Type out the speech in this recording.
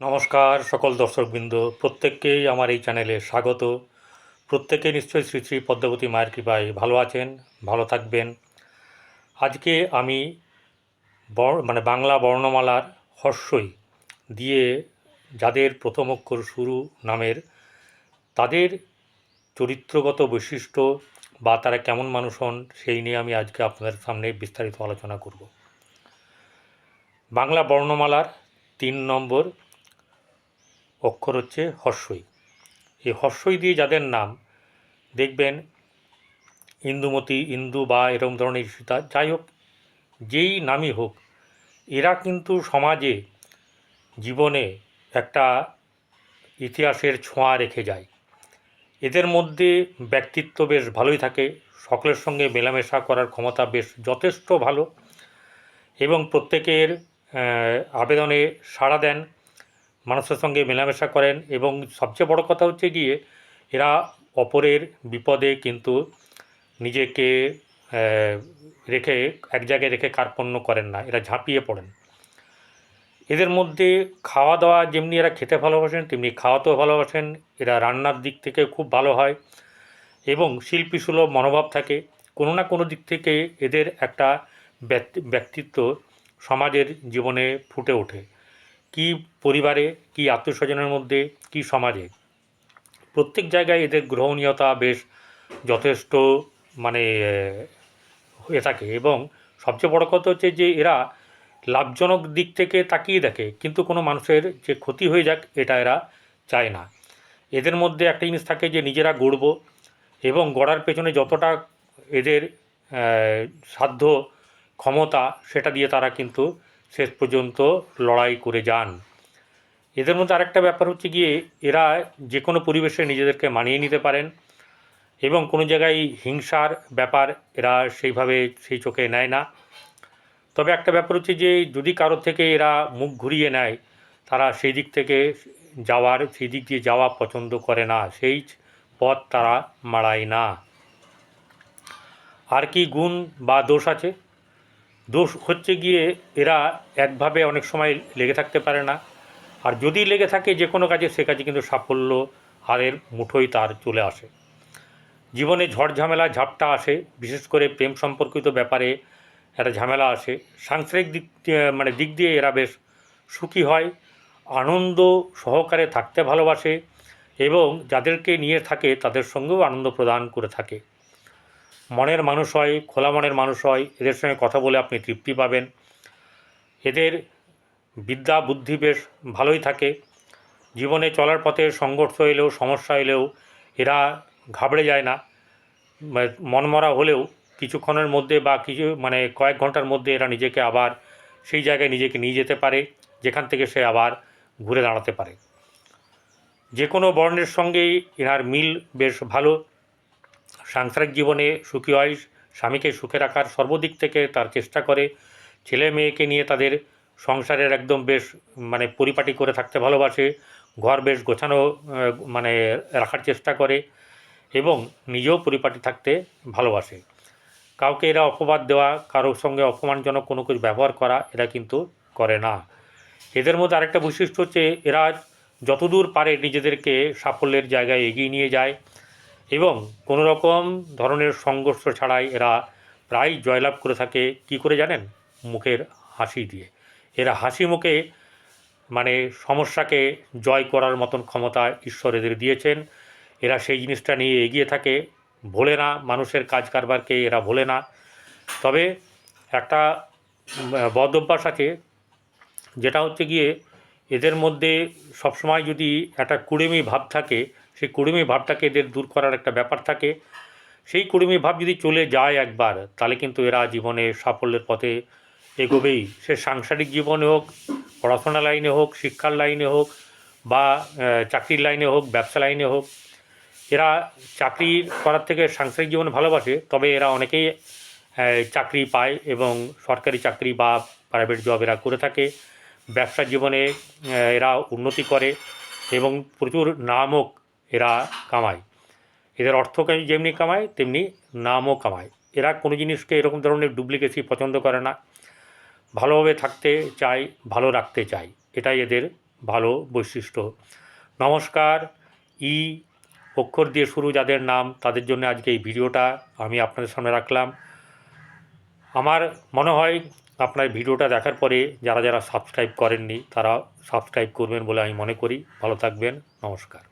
নমস্কার সকল দর্শকবৃন্দ, প্রত্যেককেই আমার এই চ্যানেলে স্বাগত। প্রত্যেকে নিশ্চয়ই শ্রী শ্রী পদ্মাবতী মায়ের কৃপায় ভালো আছেন, ভালো থাকবেন। আজকে আমি মানে বাংলা বর্ণমালার হর্ষই দিয়ে যাদের প্রথম অক্ষর শুরু নামের, তাদের চরিত্রগত বৈশিষ্ট্য বা তারা কেমন মানুষ হন সেই নিয়ে আমি আজকে আপনাদের সামনে বিস্তারিত আলোচনা করব। বাংলা বর্ণমালার তিন নম্বর অক্ষর হচ্ছে হর্ষই। এই হর্ষই দিয়ে যাদের নাম, দেখবেন ইন্দুমতি, ইন্দু বা এরকম ধরনের সীতা যাই হোক, যেই নামই হোক, এরা কিন্তু সমাজে জীবনে একটা ইতিহাসের ছোঁয়া রেখে যায়। এদের মধ্যে ব্যক্তিত্ব বেশ ভালোই থাকে, সকলের সঙ্গে মেলামেশা করার ক্ষমতা বেশ যথেষ্ট ভালো এবং প্রত্যেকের আবেদনে সাড়া দেন। মানুষের সঙ্গে মেলামেশা করেন এবং সবচেয়ে বড় কথা হচ্ছে গিয়ে এরা অপরের বিপদে কিন্তু নিজেকে রেখে এক জায়গায় রেখে কার্পণ্য করেন না, এরা ঝাঁপিয়ে পড়েন। এদের মধ্যে খাওয়া দাওয়া যেমনি এরা খেতে ভালোবাসেন, তেমনি খাওয়াতেও ভালোবাসেন, এরা রান্নার দিক থেকে খুব ভালো হয় এবং শিল্পী সুলভ মনোভাব থাকে। কোনো না কোনো দিক থেকে এদের একটা ব্যক্তি- ব্যক্তিত্ব সমাজের জীবনে ফুটে ওঠে। কি পরিবারে, কি আত্মীয়স্বজনের মধ্যে, কি সমাজে? প্রত্যেক জায়গায় এদের গ্রহণীয়তা বেশ যথেষ্ট মানে হয়ে থাকে এবং সবচেয়ে বড় কথা হচ্ছে যে এরা লাভজনক দিক থেকে তাকিয়ে দেখে, কিন্তু কোনো মানুষের যে ক্ষতি হয়ে যাক, এটা এরা চায় না। এদের মধ্যে একটা জিনিস থাকে যে নিজেরা গড়ব এবং গড়ার পেছনে যতটা এদের সাধ্য ক্ষমতা, সেটা দিয়ে তারা কিন্তু শেষ পর্যন্ত লড়াই করে যান। এদের মধ্যে আরেকটা ব্যাপার হচ্ছে গিয়ে এরা যে কোনো পরিবেশে নিজেদেরকে মানিয়ে নিতে পারেন এবং কোনো জায়গায় হিংসার ব্যাপার এরা সেইভাবে সেই চোখে নেয় না। তবে একটা ব্যাপার হচ্ছে যে যদি কারোর থেকে এরা মুখ ঘুরিয়ে নেয়, তারা সেই দিক থেকে যাওয়ার, সেই দিক দিয়ে যাওয়া পছন্দ করে না। সেই পথ তারা মাড়ায় না। আর কি গুণ বা দোষ আছে? দোষ হচ্ছে গিয়ে এরা একভাবে অনেক সময় লেগে থাকতে পারে না। আর যদি লেগে থাকে যে কোনো কাজে, সে কাজে কিন্তু সাফল্য হারের মুঠোই তার চলে আসে। জীবনে ঝড় ঝামেলা, ঝাপটা আসে। বিশেষ করে প্রেম সম্পর্কিত ব্যাপারে একটা ঝামেলা আসে। সাংসারিক দিক মানে দিক দিয়ে এরা বেশ সুখী হয়, আনন্দ সহকারে থাকতে ভালোবাসে এবং যাদেরকে নিয়ে থাকে তাদের সঙ্গেও আনন্দ প্রদান করে থাকে। মনের মানুষ হয়, খোলা মনের মানুষ হয়, এদের সঙ্গে কথা বলে আপনি তৃপ্তি পাবেন। এদের বিদ্যা, বুদ্ধি বেশ ভালোই থাকে। জীবনে চলার পথে সংঘর্ষ এলেও, সমস্যা এলেও এরা ঘাবড়ে যায় না। মানে মনমরা হলেও কিছুক্ষণের মধ্যে বা কিছু মানে কয়েক ঘণ্টার মধ্যে এরা নিজেকে আবার সেই জায়গায় নিজেকে নিয়ে যেতে পারে, যেখান থেকে সে আবার ঘুরে দাঁড়াতে পারে। যে কোনো বর্ণের সঙ্গেই এনার মিল বেশ ভালো। সাংসারিক জীবনে সুখী হয়, স্বামীকে সুখে রাখার সর্বদিক থেকে তার চেষ্টা করে। ছেলে মেয়েকে নিয়ে তাদের সংসারের একদম বেশ মানে পরিপাটি করে থাকতে ভালোবাসে। ঘর বেশ গোছানো মানে রাখার চেষ্টা করে এবং নিজেও পরিপাটি থাকতে ভালোবাসে। কাউকে এরা অপবাদ দেওয়া, কারোর সঙ্গে অপমানজনক কোনো কিছু ব্যবহার করা, এরা কিন্তু করে না। এদের মধ্যে আরেকটা বৈশিষ্ট্য হচ্ছে, এরা যতদূর পারে নিজেদেরকে সাফল্যের জায়গায় এগিয়ে নিয়ে যায়। এবং কোনো রকম ধরনের সংঘর্ষ ছাড়াই এরা প্রায় জয়লাভ করে থাকে। কি করে জানেন? মুখের হাসি দিয়ে। এরা হাসি মুখে মানে সমস্যাকে জয় করার মতন ক্ষমতা ঈশ্বর এদের দিয়েছেন। এরা সেই জিনিসটা নিয়ে এগিয়ে থাকে। ভোলে না মানুষের কাজ কারবারকে এরা ভোলে না। তবে একটা উম, বদ অভ্যাস আছে যেটা হচ্ছে গিয়ে এদের মধ্যে সবসময় যদি একটা কুড়েমি ভাব থাকে সেই কুড়েমি ভাবটাকে এদের দূর করার একটা ব্যাপার থাকে। সেই কুড়েমি ভাব যদি চলে যায় একবার, তাহলে কিন্তু এরা জীবনে সাফল্যের পথে এগোবেই। সে সাংসারিক জীবনে হোক, পড়াশোনা লাইনে হোক, শিক্ষার লাইনে হোক বা চাকরির লাইনে হোক, ব্যবসা লাইনে হোক, এরা চাকরি করার থেকে সাংসারিক জীবন ভালোবাসে, তবে এরা অনেকেই চাকরি পায় এবং সরকারি চাকরি বা প্রাইভেট জব এরা করে থাকে। ব্যবসা জীবনে এরা উন্নতি করে এবং প্রচুর নামও এরা কামায়। এদের অর্থ যেমনি কামায়, তেমনি নামও কামায়। এরা কোনো জিনিসকে এরকম ধরনের ডুপ্লিকেসি পছন্দ করে না। ভালোভাবে থাকতে চায়, ভালো রাখতে চায়। এটাই এদের ভালো বৈশিষ্ট্য। নমস্কার, ই অক্ষর দিয়ে শুরু যাদের নাম, তাদের জন্য আজকে এই ভিডিওটা আমি আপনাদের সামনে রাখলাম। আমার মনে হয় আপনার ভিডিওটা দেখার পরে যারা যারা সাবস্ক্রাইব করেননি, তারা সাবস্ক্রাইব করবেন বলে আমি মনে করি। ভালো থাকবেন, নমস্কার।